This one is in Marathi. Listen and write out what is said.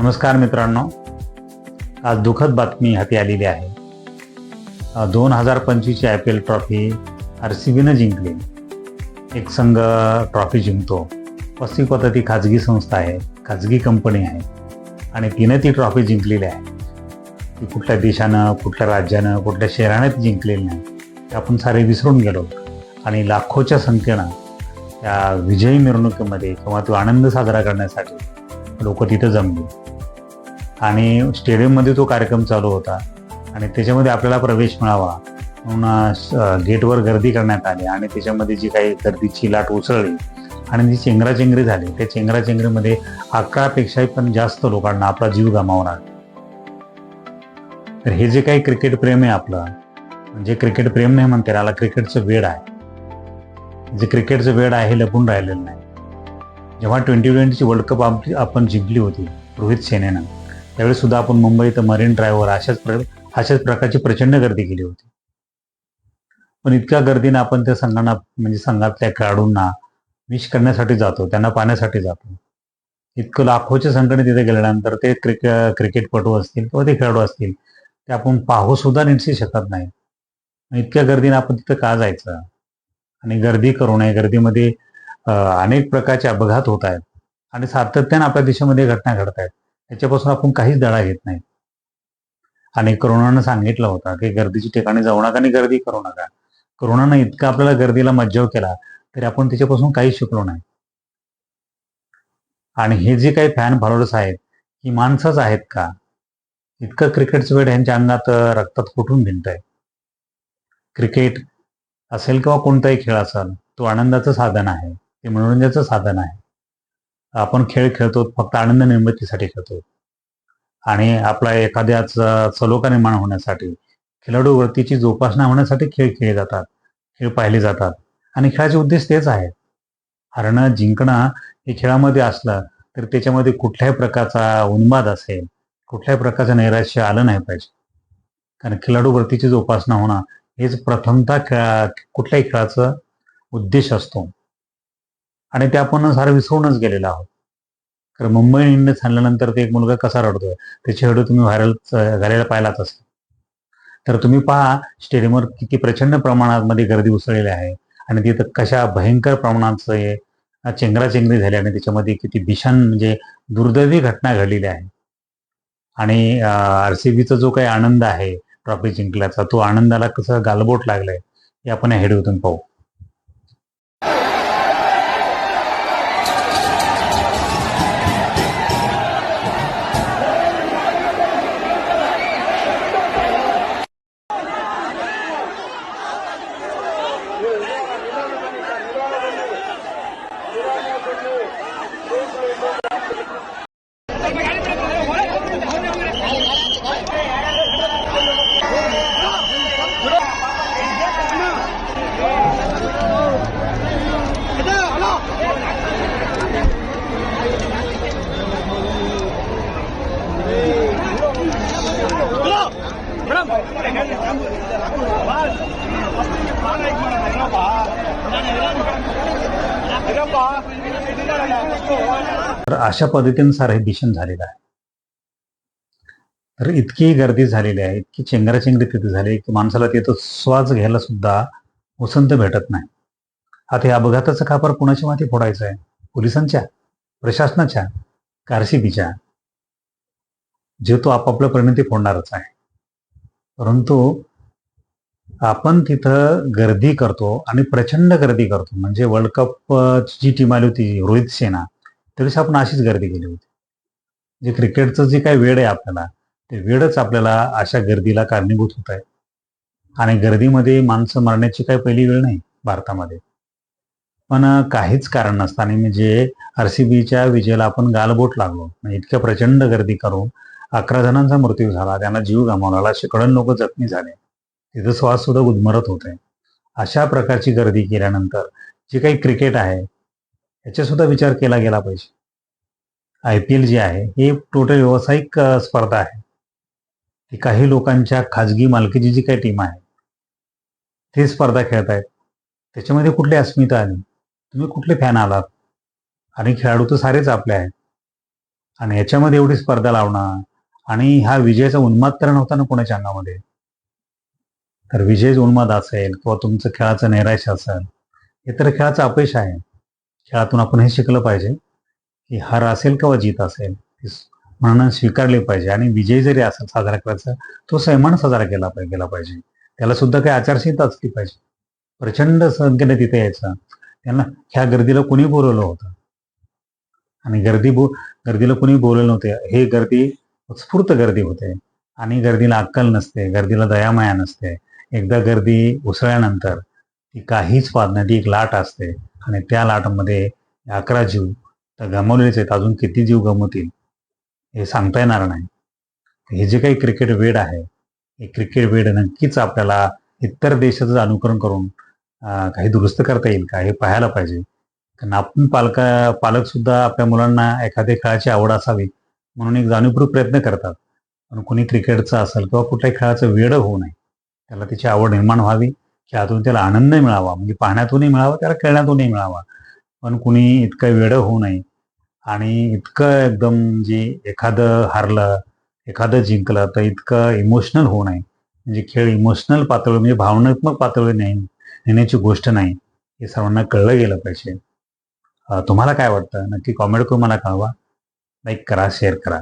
नमस्कार मित्रांनो. आज दुःखद बातमी हाती आलेली आहे. दोन हजार पंचवीसची I P L trophy R C बीनं जिंकली. एक संघ ट्रॉफी जिंकतो. पस्तिक ती खाजगी संस्था आहे खाजगी कंपनी आहे आणि तिने ती ट्रॉफी जिंकलेली आहे. ती कुठल्या देशानं कुठल्या राज्यानं कुठल्या शहराने ती जिंकलेली नाही ते आपण सारे विसरून गेलो. आणि लाखोच्या संख्येनं त्या विजयी मिरवणुकीमध्ये किंवा तो आनंद साजरा करण्यासाठी लोक तिथं जमली. आणि स्टेडियममध्ये तो कार्यक्रम चालू होता. आणि त्याच्यामध्ये आपल्याला प्रवेश मिळावा. म्हणून गेटवर गर्दी करण्यात आली आणि त्याच्यामध्ये जी काही गर्दीची लाट उसळली आणि जी चेंगराचेंगरी झाली त्या चेंगराचेंगरीमध्ये अकरापेक्षाही पण जास्त लोकांना आपला जीव गमावणार तर हे जे काही क्रिकेट प्रेम आहे आपलं म्हणजे क्रिकेट प्रेम नाही म्हणते त्याला क्रिकेटचं वेड आहे. जे क्रिकेटचं वेड आहे हे लपून राहिलेलं नाही. जेव्हा ट्वेंटी ट्वेंटीची वर्ल्ड कप आपली आपण जिंकली होती रोहित सेनेनं त्यावेळेस सुद्धा आपण मुंबईत मरीन ड्राईव्हवर अशाच प्र अशाच प्रकारची प्रचंड गर्दी केली होती. पण इतक्या गर्दीनं आपण त्या संघांना म्हणजे संघातल्या खेळाडूंना विश करण्यासाठी जातो त्यांना पाहण्यासाठी जातो. इतकं लाखोच्या संख्येने तिथे गेल्यानंतर ते क्रिक क्रिकेटपटू असतील किंवा ते खेळाडू असतील ते आपण पाहू सुद्धा निश्चित शकत नाही. इतक्या गर्दीनं आपण तिथं का जायचं? आणि गर्दी करू नये. गर्दीमध्ये अनेक प्रकारचे अपघात होत आहेत. आणि सातत्यानं आपल्या देशामध्ये घटना घडत आहेत. त्याच्यापासून आपण काहीच धडा घेत नाही. आणि करोनानं सांगितलं होतं की गर्दीच्या ठिकाणी जाऊ नका आणि गर्दी करू नका. करोनानं इतका आपल्याला गर्दीला मज्जाव केला तरी आपण त्याच्यापासून काहीच शिकलो नाही. आणि हे जे काही फॅन फॉलोअर्स आहेत ही माणसंच आहेत का? इतकं क्रिकेटचं वेळ यांच्या अंगात रक्तात कुठून भिंत आहे क्रिकेट असेल किंवा कोणताही खेळ असेल तो आनंदाचं साधन आहे ते मनोरंजनाचं साधन आहे. आपण खेळ खेळतो फक्त आनंद निर्मितीसाठी खेळतो. आणि आपला एखाद्याच सलोखा निर्माण होण्यासाठी खेळाडू वृत्तीची जोपासना होण्यासाठी खेळ खेळले जातात खेळ पाहिले जातात. आणि खेळाचे उद्देश तेच आहे हरणं जिंकणं हे खेळामध्ये असलं तर त्याच्यामध्ये कुठल्याही प्रकारचा उन्माद असेल कुठल्याही प्रकारचं नैराश्य आलं नाही पाहिजे. कारण खेळाडू वृत्तीची जोपासना होणं हेच प्रथमतः खेळा कुठल्याही खेळाचं उद्देश असतो. आणि ते आपण सारं विसरूनच गेलेलो आहोत. कारण मुंबई इंडियन्स आणल्यानंतर ते एक मुलगा कसा रडतोय त्याचे व्हिडिओ तुम्ही व्हायरल झालेला पाहिलाच असेल तर तुम्ही पहा स्टेडियमवर किती प्रचंड प्रमाणात मध्ये गर्दी उसळलेली आहे आणि तिथं कशा भयंकर प्रमाणात चेंगराचेंगरी झाली आणि त्याच्यामध्ये किती भीषण म्हणजे दुर्दैवी घटना घडलेली आहे. आणि आर सी बीचा जो काही आनंद आहे ट्रॉफी जिंकल्याचा तो आनंदाला कसं गालबोट लागलाय हे आपण या हेडूतून पाहू. तर अशा पद्धतीनुसार हे भीषण झालेलं आहे. तर इतकी गर्दी झालेली आहे इतकी चेंगराचेंगरी तिथे झाली की माणसाला तिथं श्वास घ्यायला सुद्धा उसंत भेटत नाही. आता या अपघाताचं खापर कुणाच्या माती फोडायचं आहे? पोलिसांच्या? प्रशासनाच्या? कारशिबीच्या? जे तो आपापल्या परिणती फोडणारच आहे. परंतु आपण तिथं गर्दी करतो आणि प्रचंड गर्दी करतो. म्हणजे वर्ल्ड कप जी टीम आली होती रोहित सेना. त्यावेळेस आपण अशीच गर्दी केली होती. जे क्रिकेटचं जे काही वेळ आहे आपल्याला ते वेळच आपल्याला अशा गर्दीला कारणीभूत होत आहे. आणि गर्दीमध्ये माणसं मरण्याची काही पहिली वेळ नाही भारतामध्ये. पण काहीच कारण नसताना म्हणजे आर सी बीच्या विजयाला आपण गालबोट लागलो म्हणजे इतक्या प्रचंड गर्दी करून अकरा जणांचा मृत्यू झाला त्यांना जीव गमावला शेकडो लोक जखमी झाले. तिथं श्वास सुद्धा गुदमरत होते अशा प्रकारची गर्दी केल्यानंतर जे काही क्रिकेट आहे याचा सुद्धा विचार केला गेला पाहिजे. आय पी एल जे आहे हे टोटल व्यावसायिक स्पर्धा आहे. ती काही लोकांच्या खाजगी मालकीची जी काही टीम आहे ते स्पर्धा खेळत आहेत. त्याच्यामध्ये कुठली अस्मिता आली? तुम्ही कुठले फॅन आलात? आणि खेळाडू तर सारेच आपले आहेत. आणि याच्यामध्ये एवढी स्पर्धा लावणं आणि हा विजयाचा उन्माद तर होता ना कोणाच्या अंगामध्ये? तर विजय उन्माद असेल किंवा तुमचं खेळाचं नैराश्य असेल हे तर खेळाचं अपयश आहे. खेळातून आपण हे शिकलं पाहिजे की हार असेल किंवा जीत असेल म्हणून स्वीकारले पाहिजे. आणि विजय जरी असेल साजरा करायचा तो सैमान साजरा केला पाहिजे गेला पाहिजे. त्याला सुद्धा काही आचारसंहिता असली पाहिजे. प्रचंड संख्येने तिथे यायचं. त्यांना ह्या गर्दीला कुणी बोलवलं होतं? आणि गर्दी बो गर्दीला कुणी बोलवलं नव्हते? हे गर्दी उत्स्फूर्त गर्दी होते. आणि गर्दीला अक्कल नसते गर्दीला दयामाया नसते. एकदा गर्दी उसळल्यानंतर ती काहीच पाहत नाही ती एक लाट असते. आणि त्या लाटमध्ये अकरा जीव. तर गमावलेलेच आहेत. अजून किती जीव गमवतील हे सांगता येणार नाही. हे जे काही क्रिकेट वेड आहे हे क्रिकेट वेड नक्कीच आपल्याला इतर देशाचं अनुकरण करून काही दुरुस्त करता येईल का हे पाहायला पाहिजे. कारण आपण पालका पालकसुद्धा आपल्या मुलांना एखाद्या खेळाची आवड असावी म्हणून एक जाणीवपूर्वक प्रयत्न करतात. पण कोणी क्रिकेटचं असेल किंवा कुठल्याही खेळाचं वेड होऊ नये. त्याला त्याची आवड निर्माण व्हावी खेळातून त्याला आनंद मिळावा. म्हणजे पाहण्यातूनही मिळावा त्याला खेळण्यातूनही मिळावा. पण कुणी इतकं वेडं होऊ नये. आणि इतकं एकदम जे एखादं हारलं एखादं जिंकलं तर इतकं इमोशनल होऊ नये. म्हणजे खेळ इमोशनल पातळी म्हणजे भावनात्मक पातळी नाही नेण्याची गोष्ट नाही. हे सर्वांना कळलं गेलं पाहिजे. तुम्हाला काय वाटतं? नक्की कॉमेंट करून मला कळवा. लाईक करा शेअर करा.